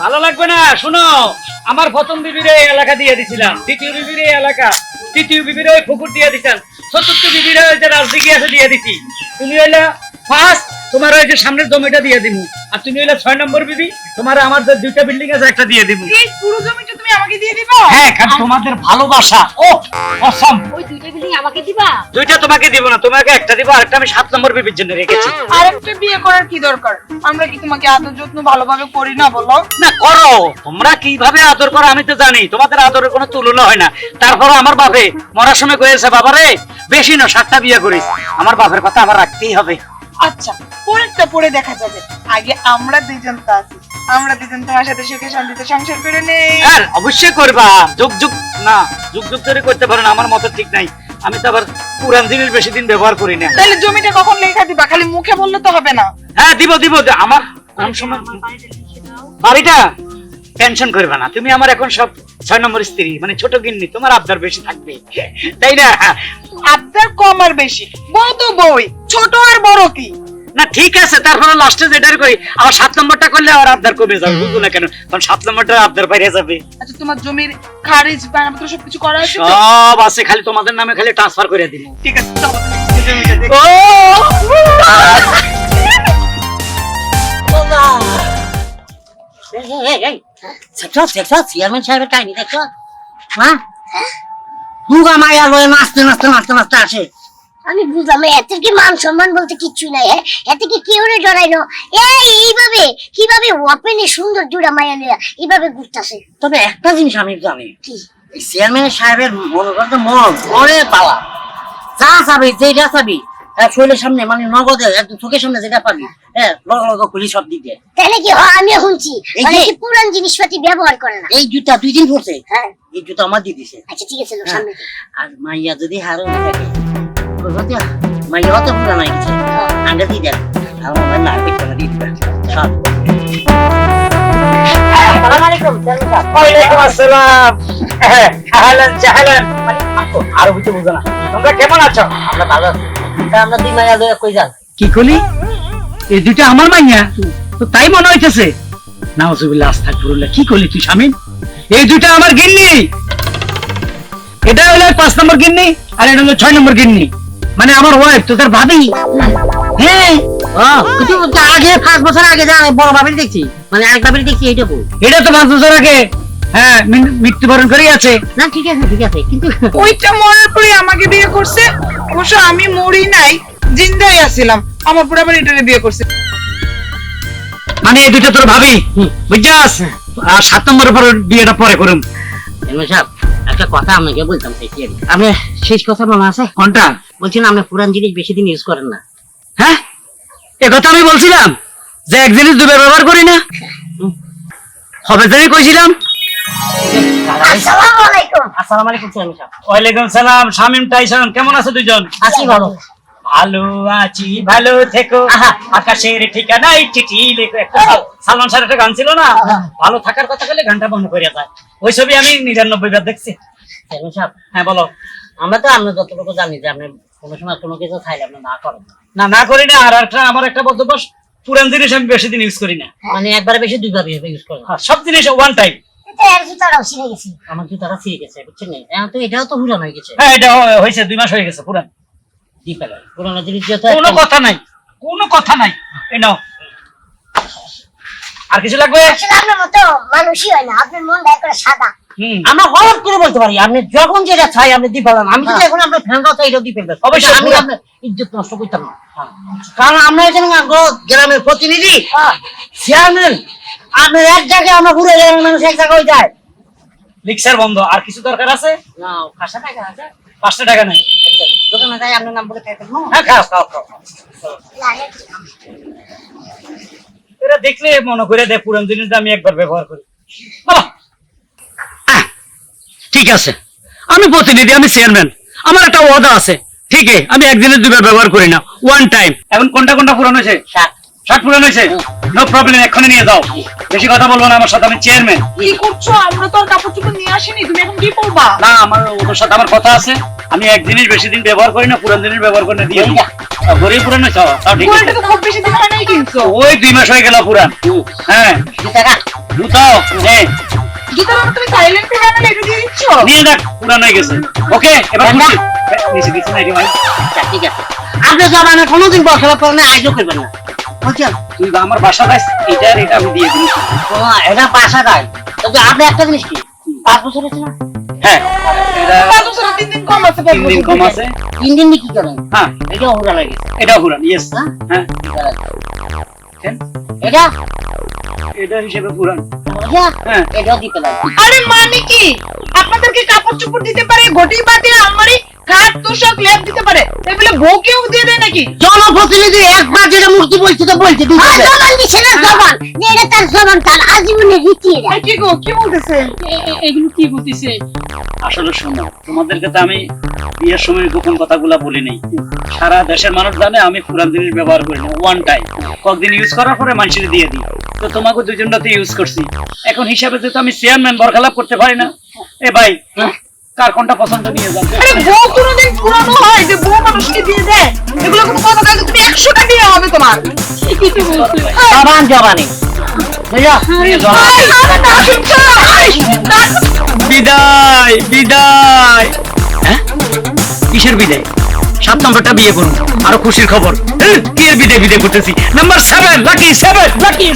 ভালো লাগবে না শুনো আমার প্রথম বিবির এই এলাকা দিয়ে দিছিলাম দ্বিতীয় বিবির এই এলাকা তৃতীয় বিবির ওই পুকুর দিয়ে দিচ্ছেন চতুর্থ বিবির ওই যে রাজদিঘি আছে দিয়ে দিছি। তুমি হইলা ফার্স্ট তোমার ওই যে সামনের জমিটা দিয়ে দিব আর তুমি হইলা ছয় নম্বর বিবি তোমার আমার যে দুইটা বিল্ডিং আছে একটা দিয়ে দিব পুরো জমিটা তুমি আমাকে দিয়ে দিবা? হ্যাঁ কারণ তোমাদের ভালোবাসা। ও অসম। ওই দুইটা বিল্ডিং আমাকে দিবা? দুইটা তোমাকে দিব না তোমাকে একটা দিব আর একটা আমি সাত নম্বর বিবির জন্য রেখেছি। আর একটা বিয়ে করার কি দরকার? আমরা কি তোমাকে আদর যত্ন ভালোভাবে করি না বলো? না করো। তোমরা কীভাবে আদর করো আমি তো জানি তোমাদের আদরের কোনো তুলনা হয় না। তারপর আমার বাপে মরার সময় কয়েছে বাবা রে বেশি না সাতটা বিয়ে করিস। আমার বাপের কথা আমার রাখতেই হবে। আচ্ছা পরেরটা পরে দেখা যাবে। আগে আমরা দুজন তো আছি। আমরা দুজন তোমার সাথে সুখে শান্তিতে সংসার করে নেই। হ্যাঁ অবশ্যই করবা। যুগ যুগ না যুগ যুগ ধরে করতে পারো না আমার মত ঠিক নাই। আমি তো আবার পুরান জিনিস বেশি দিন ব্যবহার করি না। তাহলে জমিটা কখন লেখা দিবা? খালি মুখে বললে তো হবে না। হ্যাঁ দিব দিব আমার কোন সময় বাড়িটা টেনশন করবে না। তুমি আমার এখন সব ছয় নম্বর স্ত্রী মানে ছোট গিন্নি তোমার আবদার বেশি থাকবে। তাই না? আবদার কম আর বেশি। বউ তো বই ছোট আর বড় কি? না ঠিক আছে তারপরে লাস্টে যেটার করি আবার সাত নম্বরটা করলে আবার আবদার কমে যাবে বুঝলো না কেন? কারণ সাত নম্বরটা আবদার বাইরে যাবে। আচ্ছা তোমার জমির খারিজ বায়নাপত্র সবকিছু করা আছে সব আছে খালি তোমাদের নামে খালি ট্রান্সফার করে দিব। ঠিক আছে। ও! চেয়ারম্যান সাহেবের কাহিনী দেখছ হ্যাঁ মুগা মায়া লয়ে নাচতে নাচতে নাচতে নাচতে আসে। আমি বুঝলাম এতে কি মান সম্মান বলতে কিচ্ছু নাই? এতে কি কেউ রে ডরাই না এই এইভাবে কীভাবে ওপেনে সুন্দর জুড়া মায়া লিয়া এইভাবে ঘুরতাছে? তবে একটা জিনিস আমি জানি। কি? চেয়ারম্যান সাহেবের মনে করতে মন করে পালা। যা চাবি যেটা চাবি শরীরের সামনে মানে নগদে একদম চোখের সামনে যেটা পাবি হ্যাঁ লগ লগ খুলি সব দিকে তাহলে কি আমিও শুনছি। এই অনেকে পুরান জিনিসপাতি ব্যবহার করে না? এই জুতা দুই দিন পড়ছে হ্যাঁ। এই জুতা আমার দিয়ে দিছে। আচ্ছা ঠিক আছে হ্যাঁ। সামনে আর মাইয়া যদি হারো থাকে জাহলান। মানে আসো, আরও কিছু বুঝো না। তোমরা কেমন আছো? আমরা ভালো আছি। আমরা দুই মাইয়া লয়ে কই যান কি কলি? এই দুইটা আমার মাইয়া। তো তাই মনে হইতেছে। নাউজুবিল্লাহ আস্তাগফিরুল্লাহ কি করলি তুই স্বামী এই দুইটা আমার গিন্নি। এটা হলো পাঁচ নম্বর গিন্নি আর এটা হলো ছয় নম্বর গিন্নি। মানে আমার ওয়াইফ তো তার ভাবি। হ্যাঁ? ও আগে পাঁচ বছর আগে যা বড় বাবির দেখছি। মানে এক বাবির দেখছি এইটুকু এটা তো পাঁচ বছর আগে হ্যাঁ মৃত্যুবরণ করে আছে। না ঠিক আছে ঠিক আছে কিন্তু ওইটা মরার পরে আমাকে বিয়ে করছে। অবশ্য আমি মরি নাই জিন্দাই আছিলাম। আমার পুরো আবার এটারে বিয়ে করছে। মানে এই দুইটা তোর ভাবি বুঝছাস? আর সাত নম্বরের পর বিয়েটা পরে করুম। সাহেব একটা কথা আপনাকে বলতাম কি। আপনি শেষ কথা মনে আছে? কোনটা? বলছি না আপনি পুরান জিনিস বেশি দিন ইউজ করেন না। হ্যাঁ? একথা কথা আমি বলছিলাম যে এক জিনিস দুবার ব্যবহার করি না। হবে জানি কইছিলাম। আসসালামু আলাইকুম। আসসালামু আলাইকুম সাহেব। ওয়ালাইকুম সালাম শামিম টাইসন কেমন আছো দুইজন? আছি ভালো। ভালো আছি ভালো থেকো। আকাশের ঠিকানায় চিঠি লেখো একটা সালমান স্যার একটা গান ছিল না? ভালো থাকার কথা বলে গানটা বন্ধ করে যায়। ওই ছবি আমি নিরানব্বই বার দেখছি। চেয়ারম্যান সাহেব হ্যাঁ বলো। আমরা তো আমরা যতটুকু জানি যে আপনি কোনো সময় কোনো কিছু খাইলে আপনি না করেন। না। না না করি না আর একটা আমার একটা বক্তব্য পুরান জিনিস আমি বেশি দিন ইউজ করি না। মানে একবারে বেশি দুইবার ইউজ করি আর সব জিনিস ওয়ান টাইম ছিঁড়ে গেছে। আমার তারা ফিরে গেছে বুঝছেন না? তো এটাও তো পুরান হয়ে গেছে। হ্যাঁ এটা হয়েছে দুই মাস হয়ে গেছে পুরান। কি পেলেন পুরানো জিনিস কোনো কথা নাই। কোনো কথা নাই। এই নাও। আর কিছু লাগবে? আপনার মতো মানুষই হয় না। আপনার মনটা একবারে সাদা। আমরা হঠাৎ করে বলতে পারি। আপনি যখন যেটা চাই আপনি দিয়ে ফেলেন। আমি যদি এখন আপনার ফ্যান কথা এটাও দিয়ে ফেলবেন অবশ্যই, আমি আপনার ইজ্জত নষ্ট করতাম না। কারণ আমরা এখানে গ্রামের প্রতিনিধি। চেয়ারম্যান আপনার এক জায়গায় আমরা ঘুরে গ্রামের মানুষ এক জায়গায় যায়। মিক্সার বন্ধ। আর কিছু দরকার আছে? না কাঁচা টাকা আছে। পাঁচটা টাকা নাই। দোকানে যাই আপনার নাম বলে হ্যাঁ খাও খাও খাও। এরা দেখলে মনে করে দেয় পুরান জিনিসটা আমি একবার ব্যবহার করি। ঠিক আছে। আমি প্রতিনিধি আমি চেয়ারম্যান। আমার একটা ওয়াদা আছে। ঠিক আছে আমি একদিনের দুবার ব্যবহার করি না। ওয়ান টাইম এখন কোনটা কোনটা পুরানো হয়েছে? শার্ট পুরানো হয়েছে? নো প্রবলেম এক্ষুনি নিয়ে যাও। বেশি কথা বলব না আমার সাথে আমি চেয়ারম্যান কি করছ? আমরা তো আর কাপড় চোপড় নিয়ে আসিনি তুমি এখন কি করবা? না আমার ওদের সাথে আমার কথা আছে। আমি এক জিনিস বেশি দিন ব্যবহার করি না পুরান জিনিস ব্যবহার করে দিয়ে দিই। গরিব পুরানো চাও তাও ঠিক আছে। খুব বেশি দিন হয় নাই কিনছো ওই দুই মাস হয়ে গেল পুরান। হ্যাঁ। হ্যাঁ তুমি সাইলেন্ট এটা দিয়ে দিচ্ছ? নিয়ে দেখ পুরান হয়ে গেছে। ওকে এবার? নিচে দিচ্ছি না ভাই। আচ্ছা, ঠিক আছে। আপনি জমানে কোনোদিন বসলা করেন না আইজও করবেন না। বুঝছেন তুই বা আমার বাসা এটা আর এটা আমি দিয়ে দিই এটা বাসা দেয় কিন্তু আপনি একটা জিনিস কি? পাঁচ বছর হয়েছে না? হ্যাঁ পাঁচ বছর তিন দিন কম আছে তিন দিন কম আছে। তিন দিন কি করেন? হ্যাঁ। এটা হুরা লাগে। এটা পুরান ইয়েস হ্যাঁ? হ্যাঁ। এটা? এটা? হিসেবে পুরান। এটা হ্যাঁ। দিতে লাগে আরে মানে কি? আপনাদেরকে কাপড় চোপড় দিতে পারে ঘটি বাটি আলমারি খাট তোষক লেপ দিতে পারে? তাই বউকেও দিয়ে দেয় নাকি? জনপ্রতিনিধি একবার যেটা মূর্তি বলছে তো বলছে দিতে আর হবে। জবান দিছে জবান। যে এটা তার জবান তার আজীবনের রীতি কি গো কি বলতেছে? এগুলো কি বলতেছে? আসলে শোনো তোমাদেরকে তো আমি বিয়ের সময় গোপন কথাগুলা বলি নাই। সারা দেশের মানুষ জানে আমি পুরান জিনিস ব্যবহার করি না ওয়ান টাইম কয়েকদিন ইউজ করার পরে মানুষের দিয়ে দিই। তো তোমাকে দুজনটাতে ইউজ করছি। এখন হিসাবে যেহেতু আমি চেয়ারম্যান বরখালাপ করতে পারি না এ ভাই কার কোনটা পছন্দ নিয়ে যাবে? আরে বউ কোনোদিন পুরানো হয় যে বউ মানুষকে দিয়ে দেয়? এগুলো কোনো কথা তুমি দিয়ে হবে তোমার। জবান। জবানি। বিদায় বিদায়। হ্যাঁ? কিসের বিদায়? সাত নম্বরটা বিয়ে করুন। আরও খুশির খবর। কি এর বিদায় বিদায় করতেছি? Number seven lucky seven lucky